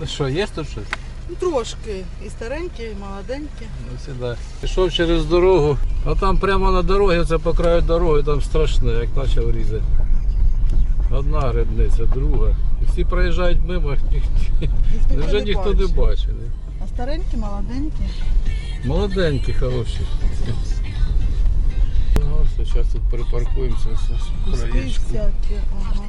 Ну що, є тут щось? Ну, трошки. І старенькі, і молоденькі. Ну, сюди. Пішов через дорогу, а там прямо на дорогі, це по краю дороги, там страшне, як почав різати. Одна грибниця, друга. І всі проїжджають мимо, ні- невже ніхто не бачить. А старенькі, молоденькі. Молоденькі, хороші. Ну, зараз тут припаркуємося. Куски всякі. Ага.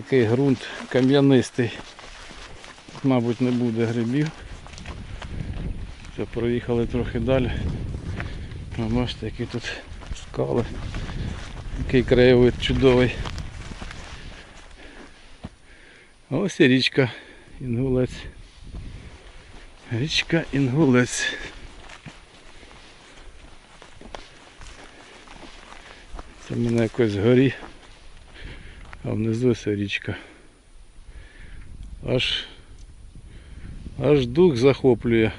Такий ґрунт кам'янистий. Мабуть, не буде грибів. Все, проїхали трохи далі. А бачите, які тут скали. Який краєвид чудовий. Ось і річка Інгулець. Річка Інгулець. Це в мене якось горі. А внизу ось річка. Аж, аж дух захоплює.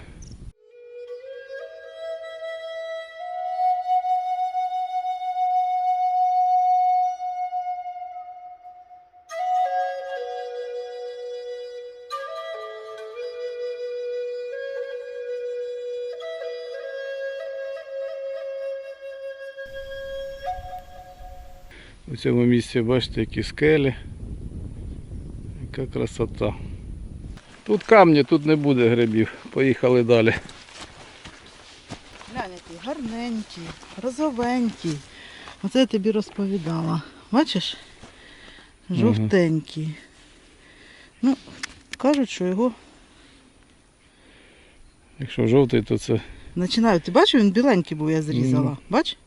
У цьому місці бачите, які скелі. Яка красота. Тут камні, тут не буде грибів. Поїхали далі. Глянь, які гарненькі, розовенькі. Оце я тобі розповідала. Бачиш? Жовтенькі. Ну, кажуть, що його Якщо жовтий, то це починають. Ти бачив, він біленький був, я зрізала. Ну. Бач?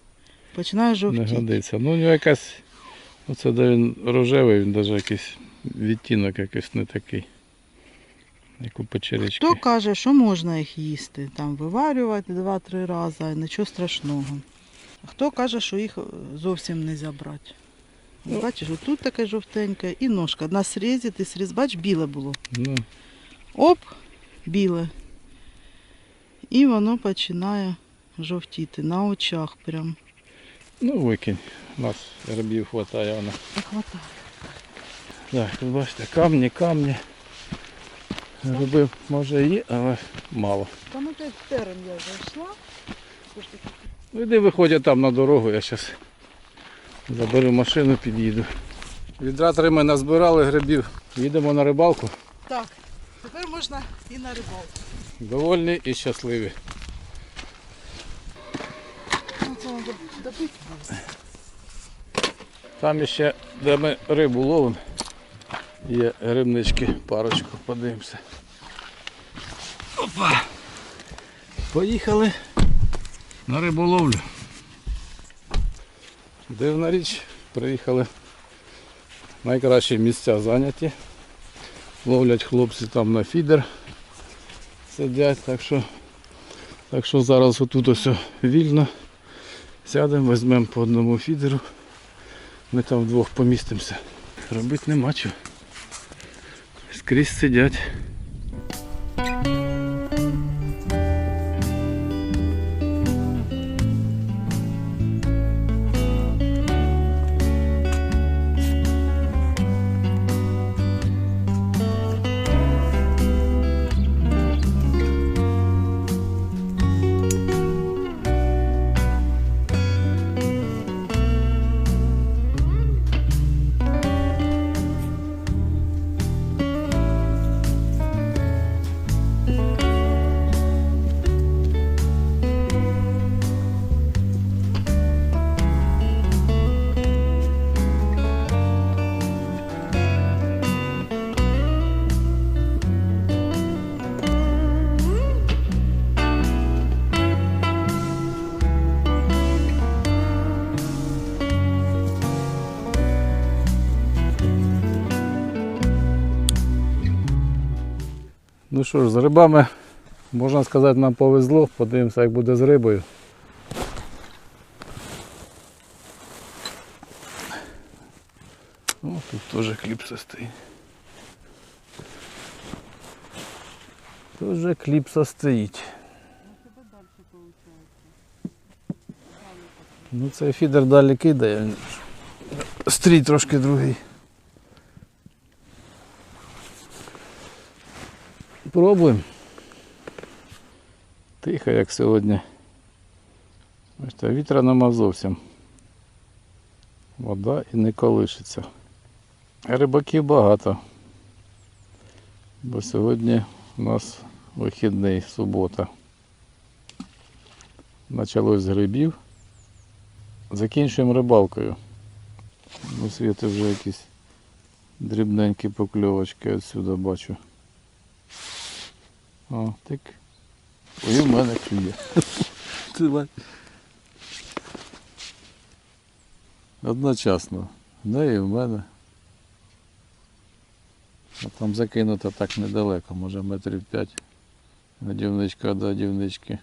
Починає не годиться. Ну у нього якась. Оце де він рожевий, він навіть якийсь відтінок якийсь не такий. Як у печерички. Хто каже, що можна їх їсти, там виварювати два-три рази, нічого страшного. А хто каже, що їх е, зовсім не можна брати. Ну. Бачиш, отут таке жовтеньке і ножка. На срізі, ти сріз, бач, біле було. Ну, Оп, біле. І воно починає жовтіти на очах прям. Ну викинь. У нас грибів вистачає вона. Хватає. Так, тут бачите, камні, камні. Гриби може є, але мало. Там опять терен я зайшла. Ну іди виходять там на дорогу, я зараз заберу машину, під'їду. Відра три ми назбирали грибів. Їдемо на рибалку. Так, тепер можна і на рибалку. Довольні і щасливі. Ну, це треба добити. Там ще, де ми рибу ловимо, є грибнички, парочку, подивимося. Опа! Поїхали на риболовлю. Дивна річ, приїхали. Найкращі місця зайняті. Ловлять хлопці там на фідер. Сидять, так що, так що зараз отут ось вільно. Сядемо, візьмемо по одному фідеру. Ми там вдвох помістимося. Робити нема чого. Скрізь сидять. Ну що ж, з рибами, можна сказати, нам повезло. Подивимося, як буде з рибою. О, тут теж кліпса стоїть. Теж кліпса стоїть. Ну цей фідер далі кидає. Стрій трошки другий. Пробуємо. Тихо, як сьогодні. Бачите, вітра нема зовсім. Вода і не колишиться. Рибаків багато. Бо сьогодні у нас вихідний, субота. Почалось з грибів. Закінчуємо рибалкою. У світі вже якісь дрібненькі покльовочки отсюди бачу. О, так. Ой, у мене клює. Одночасно. Да і в мене. А там закинуто так недалеко, може метрів 5. Годівничка до годівнички.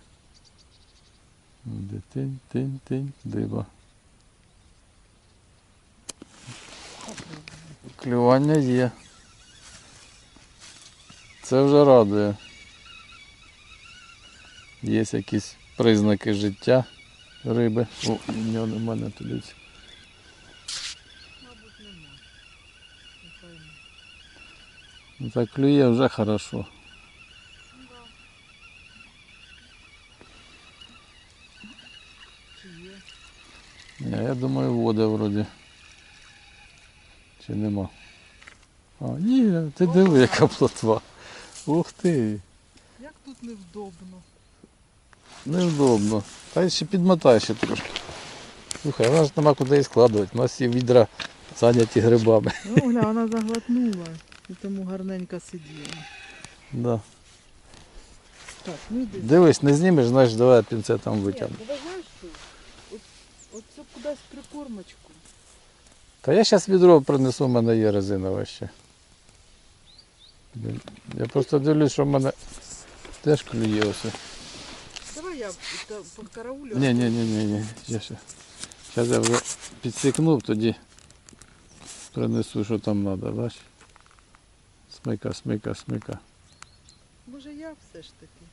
Де тинь, тинь, тинь, диба. Клювання є. Це вже радує. Є якісь признаки життя риби. О, у нього нема не. Не пойму. Ну так клює вже хорошо. Є? Я думаю, вода вроді. Чи нема? А, ні, ти диви, яка плотва. Ух ти, Як тут невдобно. Невдобно. Та ще підмотай ще трошки. Слухай, у нас нема куди і складувати. У нас є відра зайняті грибами. Ну, гля, вона заглотнула і тому гарненько сиділа. Да. Так, ну йди. Дивись, не знімеш, знаєш, давай пінцетом Ні, витягну. ну, знаєш що? От, от це кудись прикормочку. Та я зараз відро принесу, в мене є резинове ще. Я просто дивлюсь, що в мене теж клює ось. Я та, по караулю. Ні, ні, ні, ні, ні. Я ще. Зараз я вже підсікнув, тоді принесу, що там треба, бач. Смика, смика, смика. Може я все ж таки.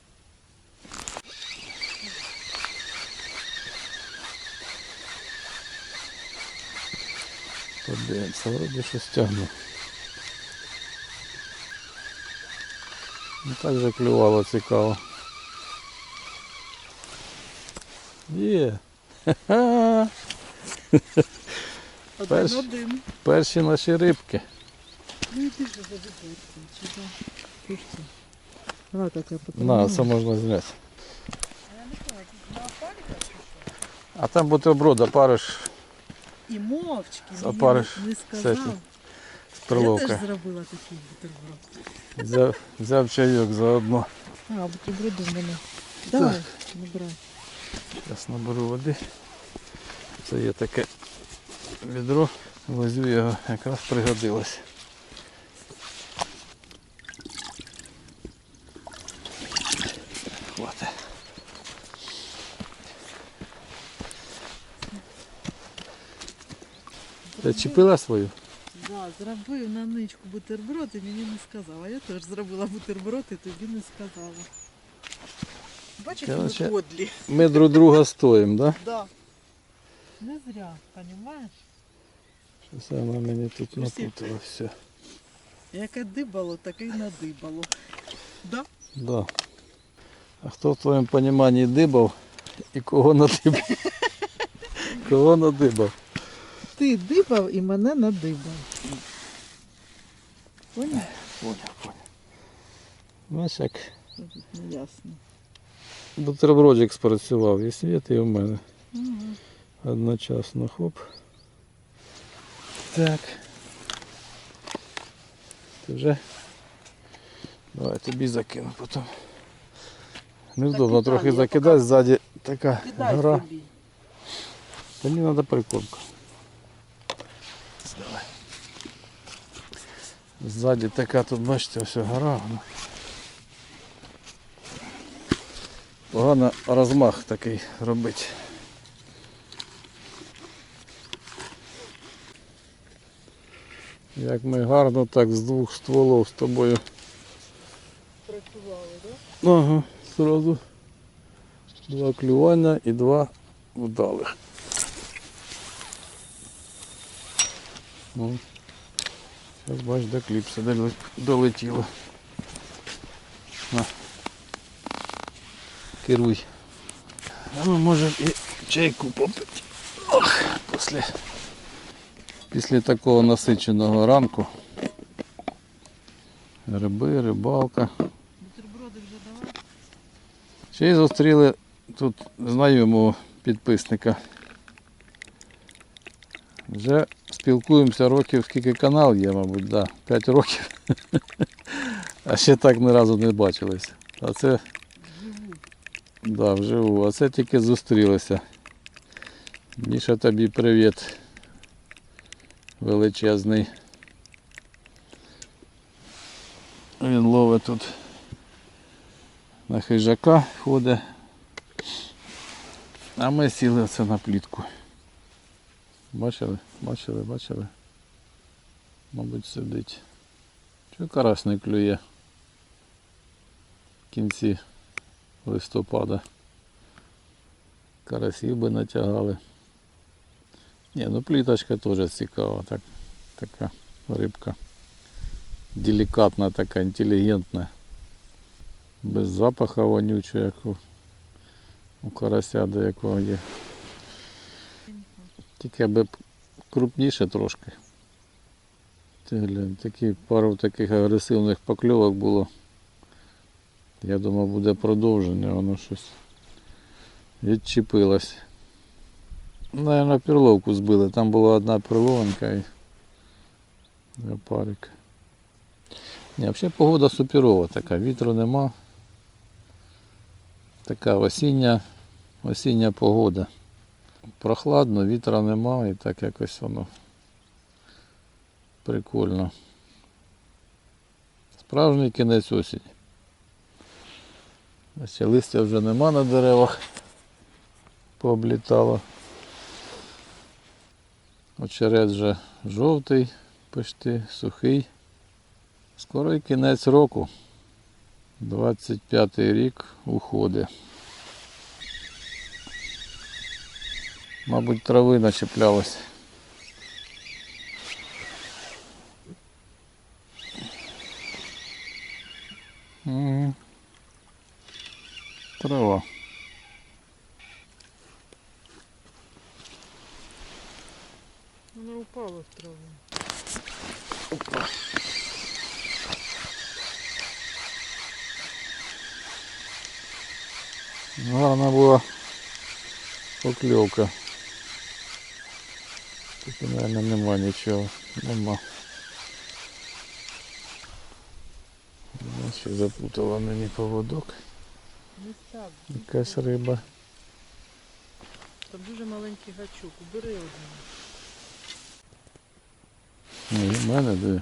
Подивимося, вроді щось тягну. Ну так же клювало цікаво. Є. Перш- один. Перші наші рибки. Ну і ти ж за виборцем. Чи за... Що ж це? Давай так я На, це можна зняти. А там бутерброда париш І мовчки, А мені париш не сказав. з Я теж зробила такий бутерброд. Взяв, взяв чайок заодно. А, бутерброди в мене. Давай, набирай. Зараз наберу води. Це є таке відро. Возьму його, якраз пригодилось. Ти чіпила свою? Да, зробив на ничку бутерброд і мені не сказала. Я теж зробила бутерброд і тобі не сказала. Бачиш, Короче, ми подлі. Ми друг друга стоїмо, да? Да. Не зря, розумієш? Щось вона мені тут напутала все. Яке дибало, таке й надибало. Да? Да. А хто в твоєму розумінні дибав і кого надибав? Кого надибав? Ти дибав і мене надибав. Поняв? Поняв, поняв. Знаєш, як ясно. Бутербродик спрацював, і світ, і у мене. Одночасно хоп. Так. Ти вже. Давай тобі закину потім. Невдобно трохи закидати, ззаді така гора. Та мені треба прикормка. Давай. Ззаді така тут, бачите, все гора. ну. Погано розмах такий робить. Як ми гарно так з двох стволів з тобою. Працювали, так? Ага, сразу два клювання і два вдалих. Ну, зараз бач, до кліпса долетіло. На. Керуй. А ми можемо і чайку попити. Ох, після, після такого насиченого ранку. Гриби, рибалка. Бутерброди вже давай. Ще й зустріли тут знайомого підписника. Вже спілкуємося років, скільки канал є, мабуть, да, 5 років. А ще так ні разу не бачилися. А це. Да, вживу. А це тільки зустрілися. Міша тобі привіт. Величезний. Він ловить тут на хижака ходить. А ми сіли оце на плітку. Бачили? Бачили, бачили? Мабуть, сидить. Чого карась клює в кінці листопада. Карасів би натягали. Ні, ну пліточка теж цікава, так, така рибка. Делікатна така, інтелігентна. Без запаха вонючого, як у, у карася до якого є. Тільки аби крупніше трошки. Ти такі, пару таких агресивних покльовок було. Я думав буде продовження, воно щось відчепилось. Наверно, перловку збили. Там була одна перловинка і парик. Ні, взагалі погода суперова така, вітру нема. Така осіння, осіння погода. Прохладно, вітра нема і так якось воно прикольно. Справжній кінець осені. Ось листя вже нема на деревах. Пооблітало. Очерет вже жовтий, почти сухий. Скоро і кінець року. 25 й рік уходить. Мабуть, трави начеплялось. Мгм. Трава. Воно упало в траву. Гарна була покльовка. Тут, мабуть, нема нічого. Нема. Вона Ще запутала мені поводок. Якась риба. Там дуже маленький гачок. Убери один. Ну, і мене де.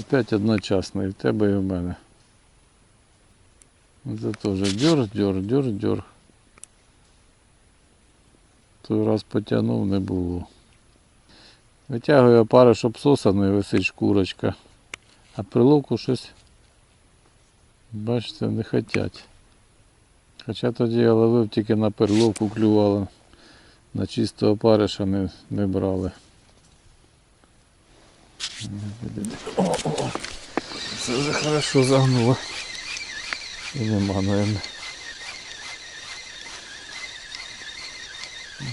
Опять одночасно, і в тебе, і в мене. Це теж дьор, дьор, дьор, дьор. Той раз потягнув, не було. Витягую опариш обсосаний, висить шкурочка. А приловку щось, бачите, не хотять. Хоча тоді я ловив тільки на перловку клювало. На чистого опариша не, не брали. О, о, це вже хорошо загнуло. І нема, наверное.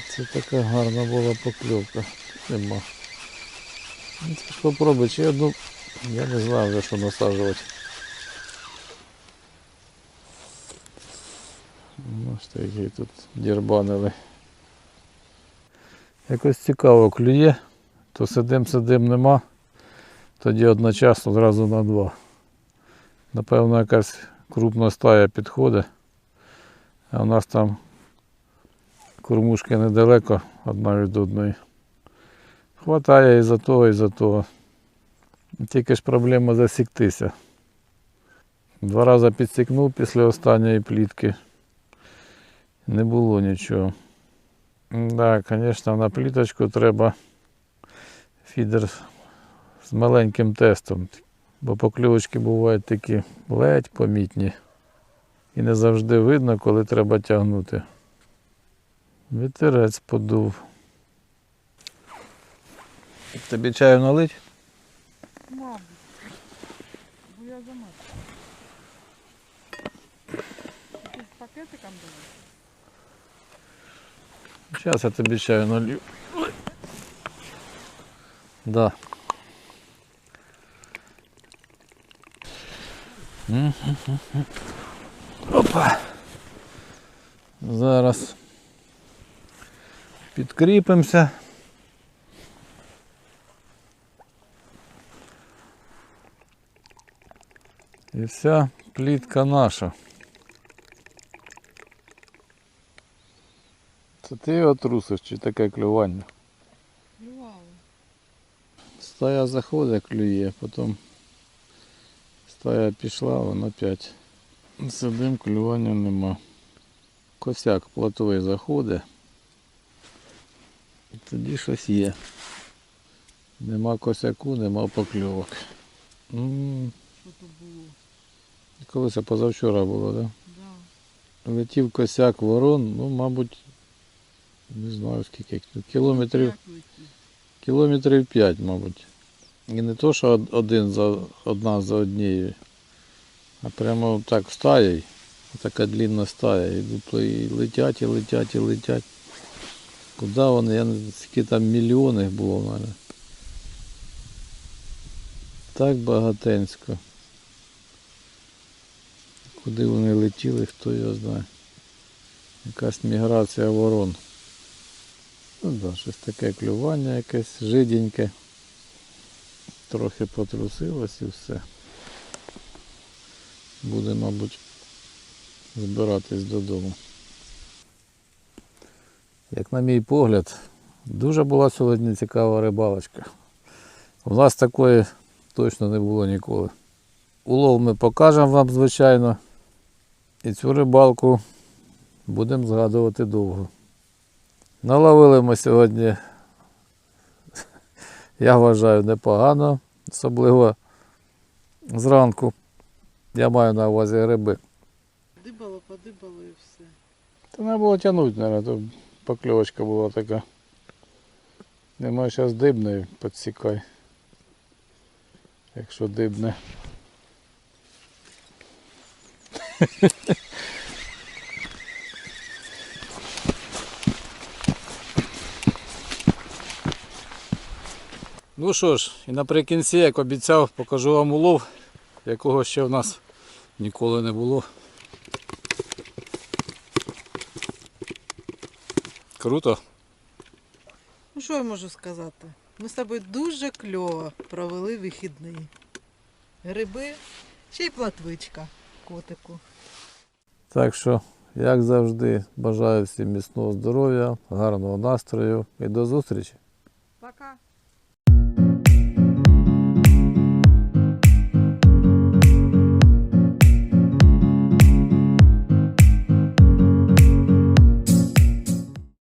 Це така гарна була покльовка. Нема. Ну, Це ж попробуй, чи одну. Я не знаю вже що насаджувати. Які тут дірбанили. Якось цікаво клює, то сидим, сидим нема, тоді одночасно одразу на два. Напевно, якась крупна стая підходить, а у нас там кормушки недалеко одна від одної. Хватає і за того, і за того. Тільки ж проблема засіктися. Два рази підсікнув після останньої плітки не було нічого. Так, звісно, на пліточку треба фідер з маленьким тестом, бо поклювочки бувають такі ледь помітні. І не завжди видно, коли треба тягнути. Вітерець подув. Тобі чаю налить? Мабуть. бо я замерзла. Пакетиком думаєш? Зараз я тобі чаю налью. Да. Опа. Зараз підкріпимося. І вся плітка наша. Це ти його трусиш чи таке клювання? Клювало. Стая заходить, клює, потім стая пішла, вона опять. Сидим, клювання нема. Косяк плотовий заходить. І тоді щось є. Нема косяку, нема покльовок. М, Що то було? Колись позавчора було, так? Да? Да. Летів косяк ворон, ну, мабуть, не знаю скільки, кілометрів. Кілометрів 5, мабуть. І не то, що один за одна за однією, а прямо так стаєю. Така длінна стая. І летять, і летять, і летять. Куди вони? Я не знаю, скільки там мільйони їх було мене. Так багатенсько. Куди вони летіли, хто його знає. Якась міграція ворон. Ну да, щось таке клювання якесь жиденьке. Трохи потрусилось і все. Буде, мабуть, збиратись додому. Як на мій погляд, дуже була сьогодні цікава рибалочка. У нас такої точно не було ніколи. Улов ми покажемо вам, звичайно. І цю рибалку будемо згадувати довго. Наловили ми сьогодні, я вважаю, непогано, особливо зранку. Я маю на увазі гриби. Дибало, подибало і все. Та треба було тягнути, мабуть, то покльовочка була така. Немає зараз дибної, підсікай. Якщо дибне. Ну що ж, і наприкінці, як обіцяв, покажу вам улов, якого ще в нас ніколи не було. Круто. Ну що я можу сказати? Ми з тобою дуже кльово провели вихідний. Гриби, ще й платвичка котику. Так що, як завжди, бажаю всім міцного здоров'я, гарного настрою і до зустрічі.